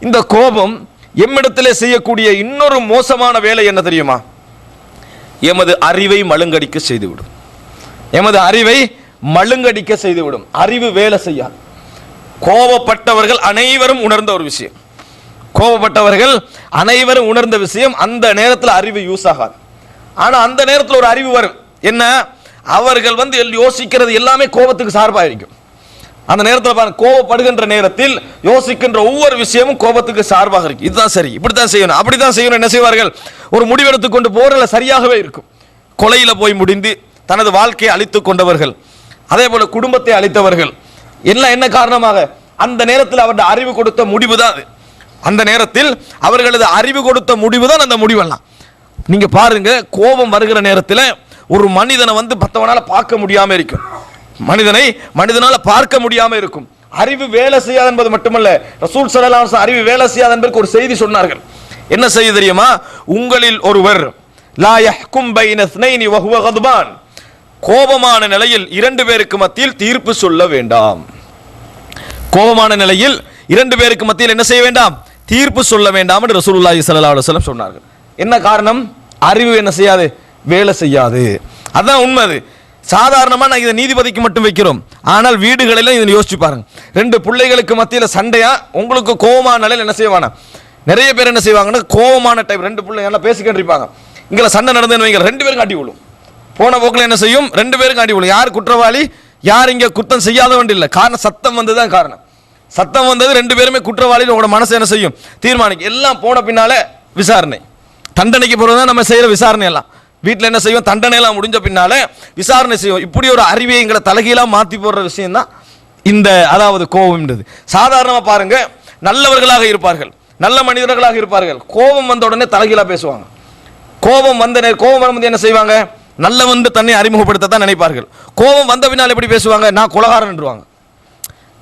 இந்த கோபம் எம்மிடத்திலே செய்யக்கூடிய இன்னொரு மோசமான வேலை என்ன தெரியுமா? எமது அறிவை மழுங்கடிக்க செய்துவிடும். எமது அறிவை மழுங்கடிக்க செய்துவிடும். அறிவு வேலை செய்யாது. கோபப்பட்டவர்கள் அனைவரும் உணர்ந்த ஒரு விஷயம். கோபப்பட்டவர்கள் அனைவரும் உணர்ந்த விஷயம் அந்த நேரத்தில் அறிவு யூஸ் ஆகாது. ஆனால் அந்த நேரத்தில் ஒரு அறிவு வரும். என்ன? அவர்கள் வந்து எல் யோசிக்கிறது எல்லாமே கோபத்துக்கு சார்பாக இருக்கும் அந்த நேரத்தில் கோபப்படுகின்ற நேரத்தில் யோசிக்கின்ற ஒவ்வொரு விஷயமும் கோபத்துக்கு சார்பாக இருக்கு. இதுதான் சரி இப்படித்தான் செய்யணும் அப்படித்தான் செய்யணும். என்ன செய்வார்கள்? ஒரு முடிவெடுத்து கொண்டு போறதுல சரியாகவே இருக்கும். கொலையில போய் முடிந்து தனது வாழ்க்கையை அழித்து கொண்டவர்கள் அதே போல குடும்பத்தை அழித்தவர்கள். எல்லாம் என்ன காரணமாக? அந்த நேரத்தில் அவருடைய அறிவு கொடுத்த முடிவு தான் அது. அந்த நேரத்தில் அவர்களது அறிவு கொடுத்த முடிவு தான் அந்த முடிவெல்லாம். நீங்க பாருங்க கோபம் வருகிற நேரத்தில் ஒரு மனிதனை வந்து மற்றவனால பார்க்க முடியாம இருக்கும். மனிதனை மனிதனால பார்க்க முடியாம இருக்கும். அறிவு வேலை செய்யாது என்பது மட்டுமல்ல ரசூல் சலாம் அறிவு வேலை செய்யாது என்பதற்கு ஒரு செய்தி சொன்னார்கள். என்ன செய்தி தெரியுமா? உங்களில் ஒருவர் லா கோபமான நிலையில் இரண்டு பேருக்கு மத்தியில் தீர்ப்பு சொல்ல வேண்டாம். கோபமான நிலையில் இரண்டு பேருக்கு மத்தியில் என்ன செய்ய வேண்டாம்? தீர்ப்பு சொல்ல வேண்டாம் என்று ரசூலுல்லாஹி ஸல்லல்லாஹு அலைஹி வஸல்லம் சொன்னார்கள். என்ன காரணம்? அறிவு என்ன செய்யாது? வேலை செய்யாது. அதான் உண்மை சாதாரணமாக நாங்கள் நான் இதை நீதிபதிக்கு மட்டும் வைக்கிறோம். ஆனால் வீடுகளிலும் இதை யோசிச்சு பாருங்க. ரெண்டு பிள்ளைகளுக்கு மத்தியில் சண்டையா உங்களுக்கு கோபமான என்ன செய்வானா? நிறைய பேர் என்ன செய்வாங்கன்னா கோபமான டைப் ரெண்டு பிள்ளை நல்லா பேசிக்கிட்டு இருப்பாங்க இங்கே சண்டை நடந்துன்னு வைங்க ரெண்டு பேரும் காட்டி விழும். போன போக்கில் என்ன செய்யும்? ரெண்டு பேரும் காட்டி விழும். யார் குற்றவாளி? யார் இங்கே குற்றம் செய்யாதவன் இல்லை. காரணம் சத்தம் வந்ததுதான் காரணம். சத்தம் வந்தது ரெண்டு பேருமே குற்றவாளியில் உங்களோட மனசு என்ன செய்யும்? தீர்மானிக்கும். எல்லாம் போன பின்னால் விசாரணை. தண்டனைக்கு போகிறது நம்ம செய்கிற விசாரணை எல்லாம். வீட்டில் என்ன செய்வோம்? தண்டனையெல்லாம் முடிஞ்ச பின்னால விசாரணை செய்வோம். இப்படி ஒரு அறிவை எங்களை தலகையெல்லாம் மாற்றி போடுற விஷயம் தான் இந்த அதாவது கோபம்ன்றது. சாதாரணமாக பாருங்க நல்லவர்களாக இருப்பார்கள். நல்ல மனிதர்களாக இருப்பார்கள். கோபம் வந்த உடனே தலைகீழாக பேசுவாங்க. கோபம் வந்த நே- கோபம் வரும்போது என்ன செய்வாங்க? நல்ல வந்து தன்னை அறிமுகப்படுத்த தான் நினைப்பார்கள். கோபம் வந்த பின்னால் எப்படி பேசுவாங்க? நான் குலகாரன்ருவாங்க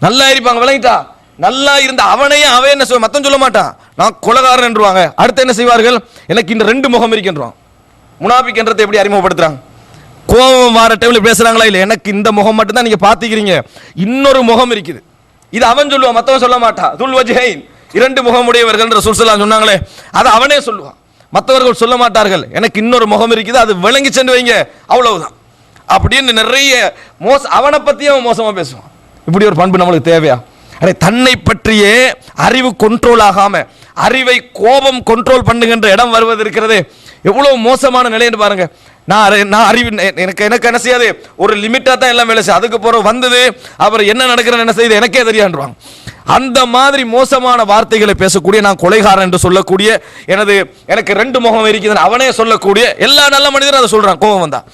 நல்லா இருப்பாங்க விளங்கிட்டா? நல்லா இருந்த அவனையும் அவன் என்ன செய்வான்? மத்தம் சொல்ல மாட்டான். நான் குலகாரன் என்றுவாங்க. அடுத்து என்ன செய்வார்கள்? எனக்கு இந்த ரெண்டு முகம் இருக்கின்றான் முனாபிக் என்றதை எப்படி அறிமுகப்படுத்துறாங்க? கோபம் மாற டைம்ல பேசுறாங்களா இல்லை எனக்கு இந்த முகம் மட்டும்தான் நீங்கள் நீங்க பாத்துக்கிறீங்க. இன்னொரு முகம் இருக்குது. இது அவன் சொல்லுவான் மற்றவன் சொல்ல மாட்டான் துல் வஜ்ஹைன். இரண்டு முகமுடையவர்கள் ரசூல் ஸல்லல்லாஹு சொன்னாங்களே அது அவனே சொல்லுவான் மற்றவர்கள் சொல்ல மாட்டார்கள். எனக்கு இன்னொரு முகம் இருக்குது அது விளங்கி சென்று வைங்க. அவ்வளவுதான். அப்படின்னு நிறைய மோச அவனை பற்றியும் அவன் மோசமாக பேசுவான். இப்படி ஒரு பண்பு நம்மளுக்கு தேவையா? அடே தன்னை பற்றியே அறிவு கண்ட்ரோல் ஆகாம அறிவை கோபம் கண்ட்ரோல் பண்ணுகின்ற இடம் வருவது இருக்கிறது. எவ்வளோ மோசமான நிலைன்னு பாருங்க. நான் அறி- நான் அறிவு எனக்கு எனக்கு என்ன செய்யாது? ஒரு லிமிட்டாக தான் எல்லாம் வேலை செய்யும். அதுக்கு பிறகு வந்தது அவர் என்ன நடக்கிறேன்னு என்ன செய்யுது எனக்கே தெரியான்றாங்க. அந்த மாதிரி மோசமான வார்த்தைகளை பேசக்கூடிய நான் கொலைகாரன் என்று சொல்லக்கூடிய எனது எனக்கு ரெண்டு முகம் இருக்குதுன்னு அவனே சொல்லக்கூடிய எல்லா நல்ல மனிதரும் அதை சொல்றான் கோபம் வந்தா.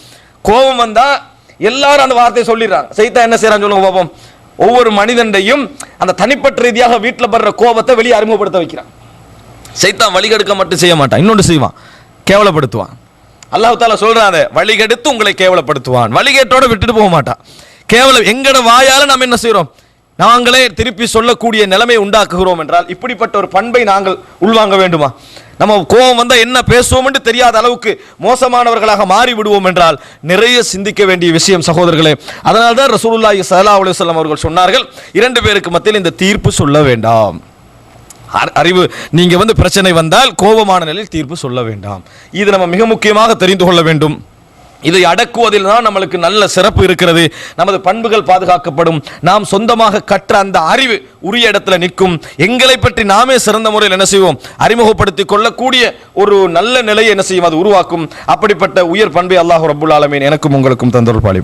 கோபம் வந்தா எல்லாரும் அந்த வார்த்தையை சொல்லிடுறாங்க. சைத்தா என்ன செய்யறான்னு சொல்லுங்க பாப்போம். ஒவ்வொரு மனிதண்டையும் அந்த தனிப்பட்ட ரீதியாக வீட்டில் படுற கோபத்தை வெளியே அறிமுகப்படுத்த வைக்கிறான். சைத்தான் வழிகெடுக்க மட்டும் செய்ய மாட்டான். இன்னொன்று செய்வான். கேவலப்படுத்துவான். அல்லாஹ் தாலா சொல்றான் வழிகெடுத்து உங்களை கேவலப்படுத்துவான். வழிகேட்டோட விட்டுட்டு போக மாட்டான். கேவலம் எங்கட வாயால நாம் என்ன செய்கிறோம் நாங்களே திருப்பி சொல்லக்கூடிய நிலைமை உண்டாக்குகிறோம் என்றால் இப்படிப்பட்ட ஒரு பண்பை நாங்கள் உள்வாங்க வேண்டுமா? நம்ம கோபம் வந்தால் என்ன பேசுவோம் என்று தெரியாத அளவுக்கு மோசமானவர்களாக மாறி விடுவோம் என்றால் நிறைய சிந்திக்க வேண்டிய விஷயம் சகோதரர்களே. அதனால்தான் ரசூலுல்லாஹி ஸல்லல்லாஹு அலுவலம் அவர்கள் சொன்னார்கள் இரண்டு பேருக்கு மத்தியில் இந்த தீர்ப்பு சொல்ல வேண்டாம். அறிவு. நீங்கள் வந்து பிரச்சனை வந்தால் கோபமான நிலையில் தீர்ப்பு சொல்ல வேண்டாம். இது நம்ம மிக முக்கியமாக தெரிந்து கொள்ள வேண்டும். இதை அடக்குவதில் தான் நம்மளுக்கு நல்ல சிறப்பு இருக்கிறது. நமது பண்புகள் பாதுகாக்கப்படும். நாம் சொந்தமாக கற்ற அந்த அறிவு உரிய இடத்துல நிற்கும். எங்களை பற்றி நாமே சிறந்த முறையில் என்ன செய்வோம்? அறிமுகப்படுத்திக் கொள்ளக்கூடிய ஒரு நல்ல நிலையை என்ன செய்யும்? அது உருவாக்கும். அப்படிப்பட்ட உயர் பண்பை அல்லாஹ் ரபுல் ஆலமீன் எனக்கும் உங்களுக்கும் தந்தொருள் பாலிப்பு